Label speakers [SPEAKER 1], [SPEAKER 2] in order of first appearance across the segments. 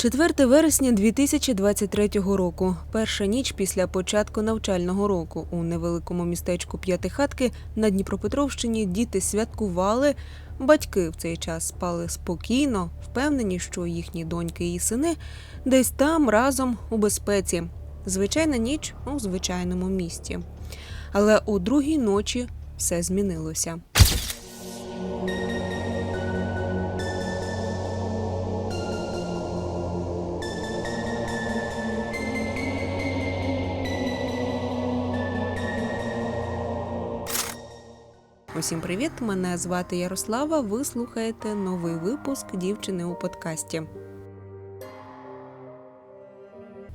[SPEAKER 1] 4 вересня 2023 року. Перша ніч після початку навчального року у невеликому містечку П'ятихатки на Дніпропетровщині діти святкували. Батьки в цей час спали спокійно, впевнені, що їхні доньки і сини десь там разом у безпеці. Звичайна ніч у звичайному місті. Але у другій ночі все змінилося. Усім привіт! Мене звати Ярослава. Ви слухаєте новий випуск дівчини у подкасті.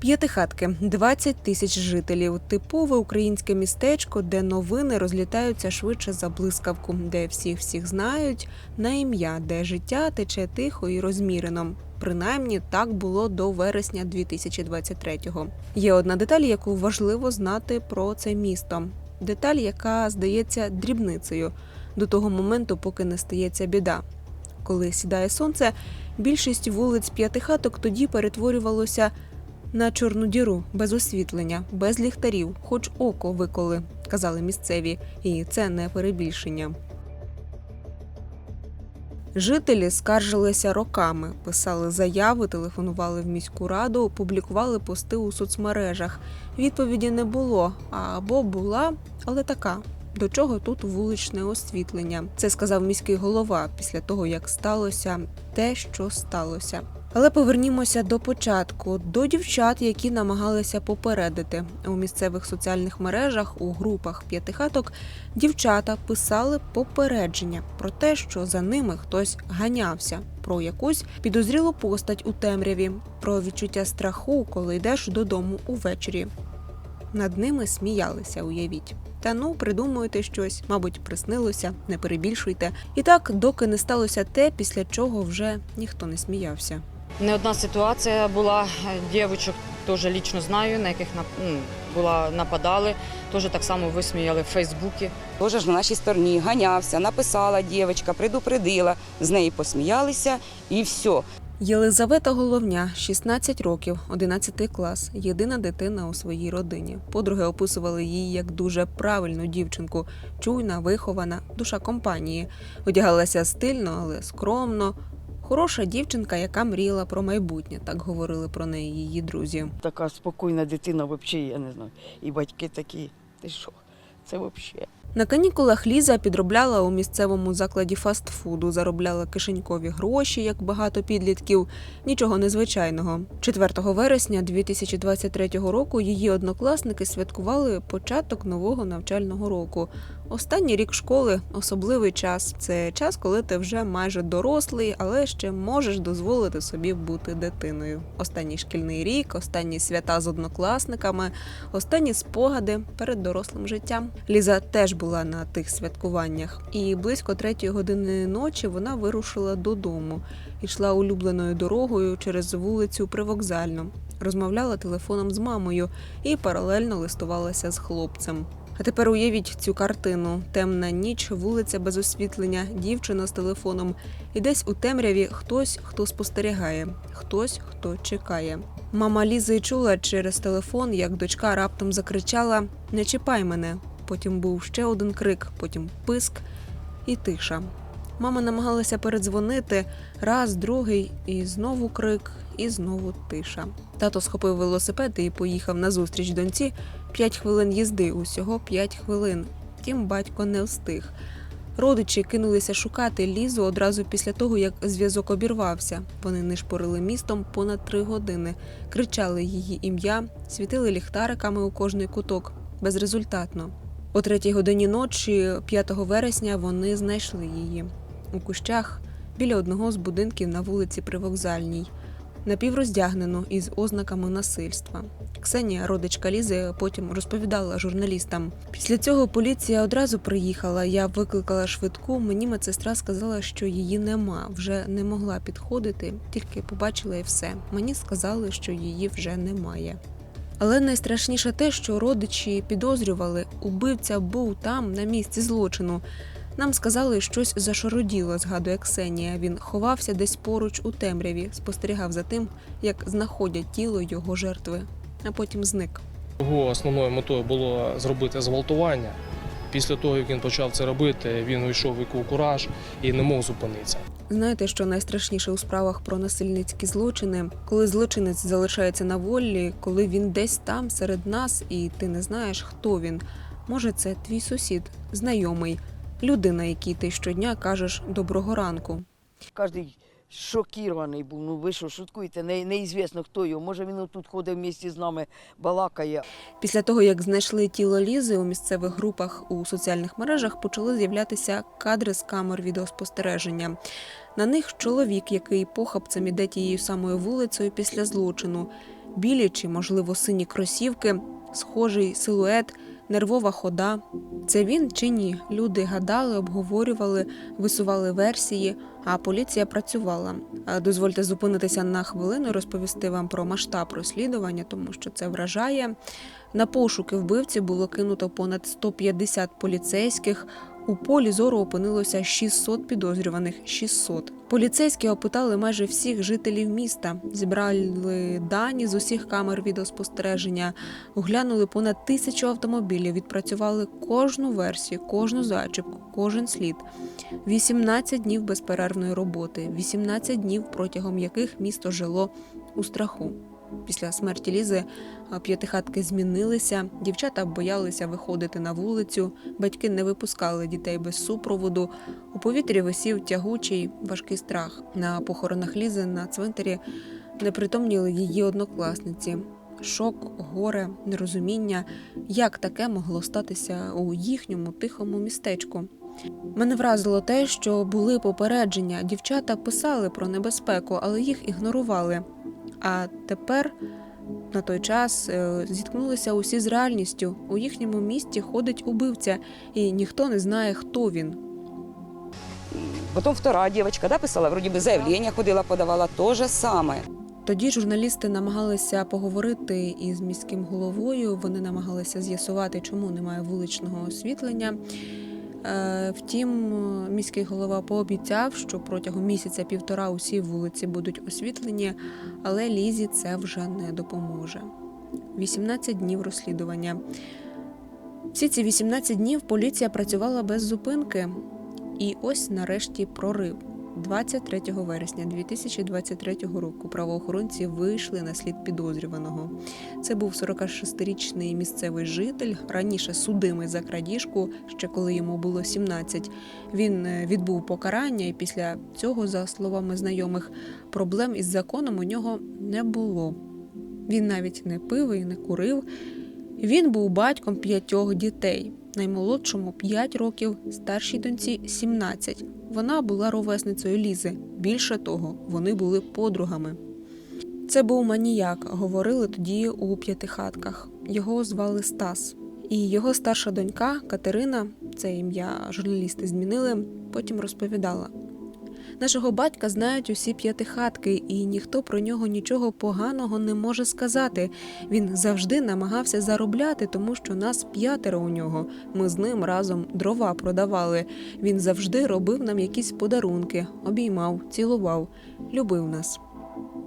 [SPEAKER 1] П'ятихатки 20 тисяч жителів. Типове українське містечко, де новини розлітаються швидше за блискавку, де всіх всіх знають на ім'я, де життя тече тихо і розмірено. Принаймні так було до вересня 2023-го. Є одна деталь, яку важливо знати про це місто. Деталь, яка здається дрібницею до того моменту, поки не стається біда. Коли сідає сонце, більшість вулиць п'ятихаток тоді перетворювалося на чорну діру без освітлення, без ліхтарів, хоч око виколи, казали місцеві, і це не перебільшення. Жителі скаржилися роками, писали заяви, телефонували в міську раду, публікували пости у соцмережах. Відповіді не було, або була, але така. До чого тут вуличне освітлення? Це сказав міський голова після того, як сталося те, що сталося. Але повернімося до початку, до дівчат, які намагалися попередити у місцевих соціальних мережах, у групах п'ятихаток. Дівчата писали попередження про те, що за ними хтось ганявся, про якусь підозрілу постать у темряві, про відчуття страху, коли йдеш додому увечері. Над ними сміялися, уявіть. Та ну придумуєте щось, мабуть, приснилося, не перебільшуйте. І так, доки не сталося те, після чого вже ніхто не сміявся.
[SPEAKER 2] Не одна ситуація була. Дівчинок теж лічно знаю, на яких ну, була нападали. Теж так само висміяли в Фейсбуці.
[SPEAKER 3] Теж ж на нашій стороні ганявся, написала дівчинка, предупредила, з неї посміялися і все.
[SPEAKER 1] Єлизавета Головня, 16 років, 11 клас, єдина дитина у своїй родині. Подруги описували її як дуже правильну дівчинку, чуйна, вихована, душа компанії. Одягалася стильно, але скромно. Хороша дівчинка, яка мріяла про майбутнє, так говорили про неї її друзі.
[SPEAKER 4] така спокійна дитина, взагалі, я не знаю. І батьки такі, ти що? Це взагалі.
[SPEAKER 1] На канікулах Ліза підробляла у місцевому закладі фастфуду, заробляла кишенькові гроші, як багато підлітків. Нічого незвичайного. 4 вересня 2023 року її однокласники святкували початок нового навчального року. Останній рік школи особливий час. Це час, коли ти вже майже дорослий, але ще можеш дозволити собі бути дитиною. Останній шкільний рік, останні свята з однокласниками, останні спогади перед дорослим життям. Ліза теж була на тих святкуваннях, і близько третьої години ночі вона вирушила додому. Йшла улюбленою дорогою через вулицю Привокзальну, розмовляла телефоном з мамою і паралельно листувалася з хлопцем. А тепер уявіть цю картину: темна ніч, вулиця без освітлення, дівчина з телефоном. І десь у темряві хтось, хто спостерігає, хтось, хто чекає. Мама Лізи чула через телефон, як дочка раптом закричала: Не чіпай мене. Потім був ще один крик, потім писк і тиша. Мама намагалася передзвонити раз, другий, і знову крик, і знову тиша. Тато схопив велосипед і поїхав на зустріч доньці. П'ять хвилин їзди, усього п'ять хвилин. Втім, батько не встиг. Родичі кинулися шукати Лізу одразу після того, як зв'язок обірвався. Вони нишпорили містом понад три години, кричали її ім'я, світили ліхтариками у кожний куток. Безрезультатно. О третій годині ночі, 5 вересня, вони знайшли її у кущах біля одного з будинків на вулиці Привокзальній, напівроздягнену із ознаками насильства. Ксенія, родичка Лізи, потім розповідала журналістам. Після цього поліція одразу приїхала. Я викликала швидку. Мені медсестра сказала, що її нема, вже не могла підходити, тільки побачила і все. Мені сказали, що її вже немає. Але найстрашніше те, що родичі підозрювали, убивця був там на місці злочину. Нам сказали, щось зашароділо, згадує Ксенія. Він ховався десь поруч у темряві, спостерігав за тим, як знаходять тіло його жертви, а потім зник.
[SPEAKER 5] Його основною метою було зробити зґвалтування. Після того, як він почав це робити, він увійшов у кураж і не мог зупинитися.
[SPEAKER 1] Знаєте, що найстрашніше у справах про насильницькі злочини, коли злочинець залишається на волі, коли він десь там серед нас, і ти не знаєш, хто він. Може, це твій сусід, знайомий, людина, якій ти щодня кажеш доброго ранку.
[SPEAKER 4] Кожен шокірований був. Ну ви що, шуткуєте? Не, неізвісно, хто його. Може він тут ходить в місті з нами, балакає.
[SPEAKER 1] Після того, як знайшли тіло Лізи у місцевих групах у соціальних мережах, почали з'являтися кадри з камер відеоспостереження. На них чоловік, який похапцем іде тією самою вулицею після злочину, білі чи, можливо, сині кросівки, схожий силует, нервова хода. Це він чи ні? Люди гадали, обговорювали, висували версії, а поліція працювала. Дозвольте зупинитися на хвилину, розповісти вам про масштаб розслідування, тому що це вражає. На пошуки вбивці було кинуто понад 150 поліцейських. У полі зору опинилося 600 підозрюваних. 600. Поліцейські опитали майже всіх жителів міста, зібрали дані з усіх камер відеоспостереження, оглянули понад тисячу автомобілів, відпрацювали кожну версію, кожну зачіпку, кожен слід. 18 днів безперервної роботи, 18 днів, протягом яких місто жило у страху. Після смерті Лізи п'ятихатки змінилися, дівчата боялися виходити на вулицю, батьки не випускали дітей без супроводу. У повітрі висів тягучий важкий страх. На похоронах Лізи на цвинтарі непритомніли її однокласниці. Шок, горе, нерозуміння, як таке могло статися у їхньому тихому містечку. Мене вразило те, що були попередження. Дівчата писали про небезпеку, але їх ігнорували. А тепер, на той час, е, зіткнулися усі з реальністю. У їхньому місті ходить убивця, і ніхто не знає, хто він.
[SPEAKER 3] Потім втора дівчинка да, писала, вроді би заявлення ходила, подавала те же саме.
[SPEAKER 1] Тоді журналісти намагалися поговорити із міським головою. Вони намагалися з'ясувати, чому немає вуличного освітлення. Е, Втім, міський голова пообіцяв, що протягом місяця-півтора усі вулиці будуть освітлені, але Лізі це вже не допоможе. 18 днів розслідування. Всі ці 18 днів поліція працювала без зупинки. І ось нарешті прорив. 23 вересня 2023 року правоохоронці вийшли на слід підозрюваного. Це був 46-річний місцевий житель, раніше судимий за крадіжку, ще коли йому було 17. Він е, відбув покарання, і після цього, за словами знайомих, проблем із законом у нього не було. Він навіть не пив і не курив. Він був батьком п'ятьох дітей. Наймолодшому 5 років, старшій доньці 17. Вона була ровесницею Лізи. Більше того, вони були подругами. Це був маніяк, говорили тоді у п'ятихатках. Його звали Стас. І його старша донька Катерина, це ім'я журналісти змінили, потім розповідала. Нашого батька знають усі п'ятихатки, і ніхто про нього нічого поганого не може сказати. Він завжди намагався заробляти, тому що нас п'ятеро у нього. Ми з ним разом дрова продавали. Він завжди робив нам якісь подарунки, обіймав, цілував, любив нас.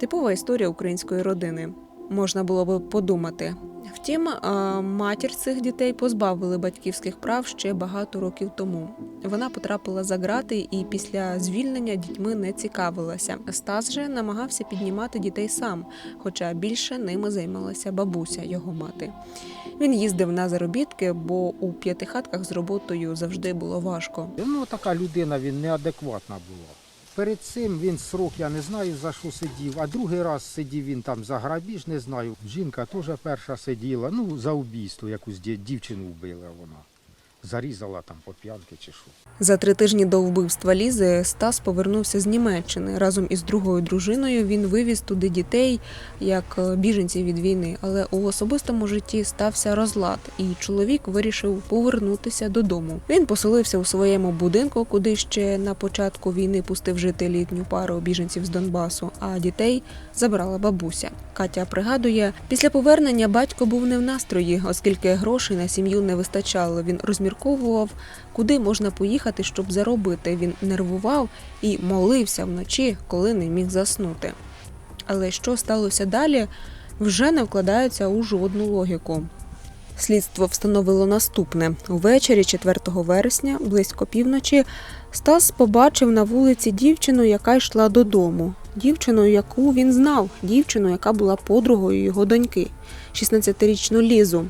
[SPEAKER 1] Типова історія української родини. Можна було би подумати. Втім, матір цих дітей позбавили батьківських прав ще багато років тому. Вона потрапила за грати і після звільнення дітьми не цікавилася. Стас же намагався піднімати дітей сам, хоча більше ними займалася бабуся, його мати. Він їздив на заробітки, бо у п'ятихатках з роботою завжди було важко.
[SPEAKER 6] Ну, така людина, він неадекватна була. Перед цим він срок, я не знаю за що сидів, а другий раз сидів він там за грабіж, не знаю. Жінка теж перша сиділа, ну, за убійство, якусь дівчину вбила вона. Зарізала там по п'янки чи що.
[SPEAKER 1] За три тижні до вбивства Лізи Стас повернувся з Німеччини. Разом із другою дружиною він вивіз туди дітей як е, біженців від війни. Але у особистому житті стався розлад, і чоловік вирішив повернутися додому. Він поселився у своєму будинку, куди ще на початку війни пустив жити літню пару біженців з Донбасу, а дітей забрала бабуся. Катя пригадує, після повернення батько був не в настрої, оскільки грошей на сім'ю не вистачало. Він розмірковував, куди можна поїхати, щоб заробити. Він нервував і молився вночі, коли не міг заснути. Але що сталося далі, вже не вкладається у жодну логіку. Слідство встановило наступне: увечері 4 вересня, близько півночі, Стас побачив на вулиці дівчину, яка йшла додому. Дівчину, яку він знав, дівчину, яка була подругою його доньки, 16-річну Лізу.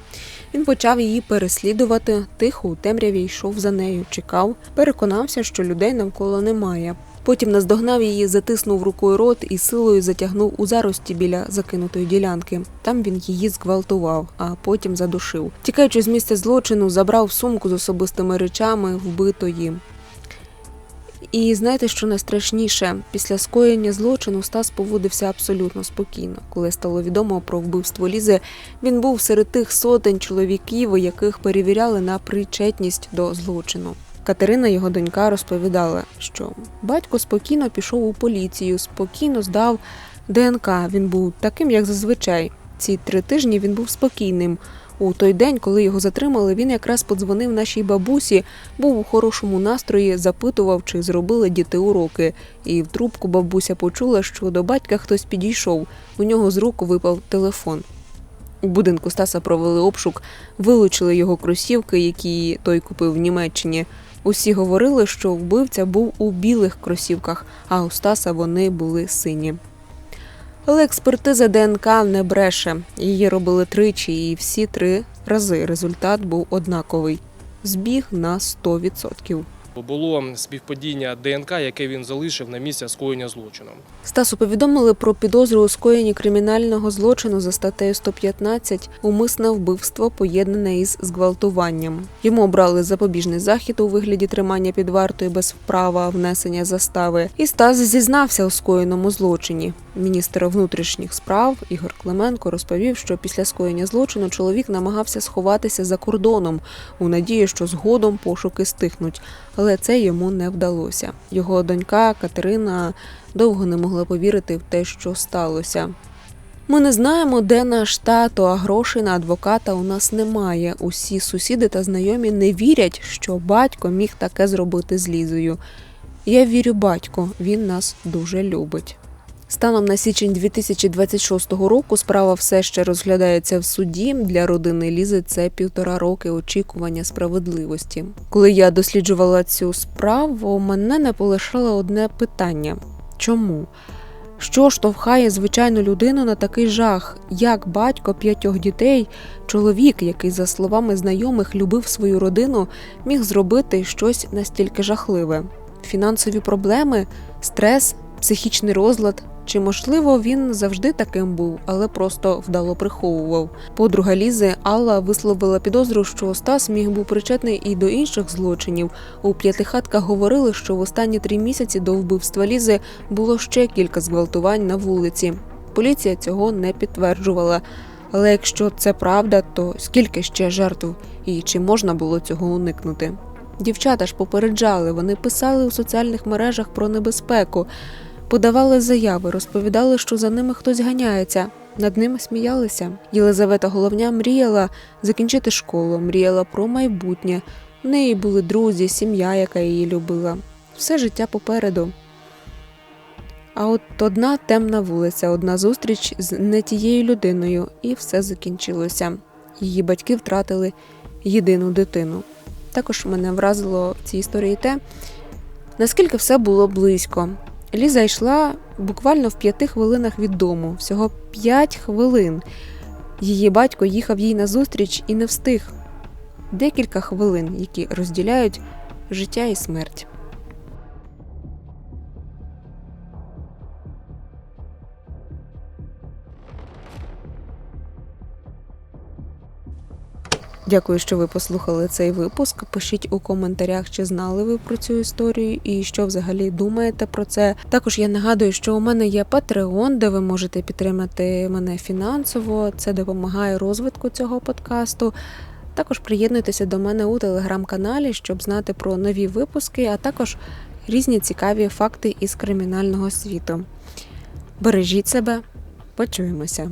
[SPEAKER 1] Він почав її переслідувати, тихо у темряві йшов за нею, чекав, переконався, що людей навколо немає. Потім наздогнав її, затиснув рукою рот і силою затягнув у зарості біля закинутої ділянки. Там він її зґвалтував, а потім задушив. Тікаючи з місця злочину, забрав сумку з особистими речами вбитої. І знаєте, що найстрашніше? Після скоєння злочину Стас поводився абсолютно спокійно. Коли стало відомо про вбивство Лізи, він був серед тих сотень чоловіків, яких перевіряли на причетність до злочину. Катерина, його донька, розповідала, що батько спокійно пішов у поліцію, спокійно здав ДНК. Він був таким, як зазвичай. Ці три тижні він був спокійним. У той день, коли його затримали, він якраз подзвонив нашій бабусі, був у хорошому настрої, запитував, чи зробили діти уроки. І в трубку бабуся почула, що до батька хтось підійшов. У нього з рук випав телефон. У будинку Стаса провели обшук, вилучили його кросівки, які той купив в Німеччині. Усі говорили, що вбивця був у білих кросівках, а у Стаса вони були сині. Але експертиза ДНК не бреше. Її робили тричі, і всі три рази результат був однаковий. Збіг на 100%.
[SPEAKER 5] Було співпадіння ДНК, яке він залишив на місці скоєння злочину.
[SPEAKER 1] Стасу повідомили про підозру у скоєнні кримінального злочину за статтею 115 умисне вбивство, поєднане із зґвалтуванням. Йому обрали запобіжний захід у вигляді тримання під вартою без права внесення застави. І Стас зізнався у скоєному злочині. Міністр внутрішніх справ Ігор Клименко розповів, що після скоєння злочину чоловік намагався сховатися за кордоном у надії, що згодом пошуки стихнуть, але це йому не вдалося. Його донька Катерина довго не могла повірити в те, що сталося. Ми не знаємо, де наш тато, а грошей на адвоката у нас немає. Усі сусіди та знайомі не вірять, що батько міг таке зробити з Лізою. Я вірю батько, він нас дуже любить. Станом на січень 2026 року справа все ще розглядається в суді. Для родини Лізи це півтора роки очікування справедливості. Коли я досліджувала цю справу, мене не полишало одне питання: чому? Що штовхає звичайну людину на такий жах, як батько п'ятьох дітей, чоловік, який, за словами знайомих, любив свою родину, міг зробити щось настільки жахливе? Фінансові проблеми, стрес, психічний розлад. Чи можливо він завжди таким був, але просто вдало приховував? Подруга Лізи Алла висловила підозру, що Стас міг був причетний і до інших злочинів. У п'ятихатках говорили, що в останні три місяці до вбивства Лізи було ще кілька зґвалтувань на вулиці. Поліція цього не підтверджувала. Але якщо це правда, то скільки ще жертв і чи можна було цього уникнути? Дівчата ж попереджали, вони писали у соціальних мережах про небезпеку, подавали заяви, розповідали, що за ними хтось ганяється. Над ними сміялися. Єлизавета Головня мріяла закінчити школу, мріяла про майбутнє. В неї були друзі, сім'я, яка її любила. Все життя попереду. А от одна темна вулиця, одна зустріч з не тією людиною, і все закінчилося. Її батьки втратили єдину дитину. Також мене вразило в цій історії те, наскільки все було близько. Ліза йшла буквально в п'яти хвилинах від дому, всього п'ять хвилин. Її батько їхав їй назустріч і не встиг. Декілька хвилин, які розділяють життя і смерть. Дякую, що ви послухали цей випуск. Пишіть у коментарях, чи знали ви про цю історію і що взагалі думаєте про це. Також я нагадую, що у мене є Patreon, де ви можете підтримати мене фінансово. Це допомагає розвитку цього подкасту. Також приєднуйтеся до мене у телеграм-каналі, щоб знати про нові випуски, а також різні цікаві факти із кримінального світу. Бережіть себе, Почуємося.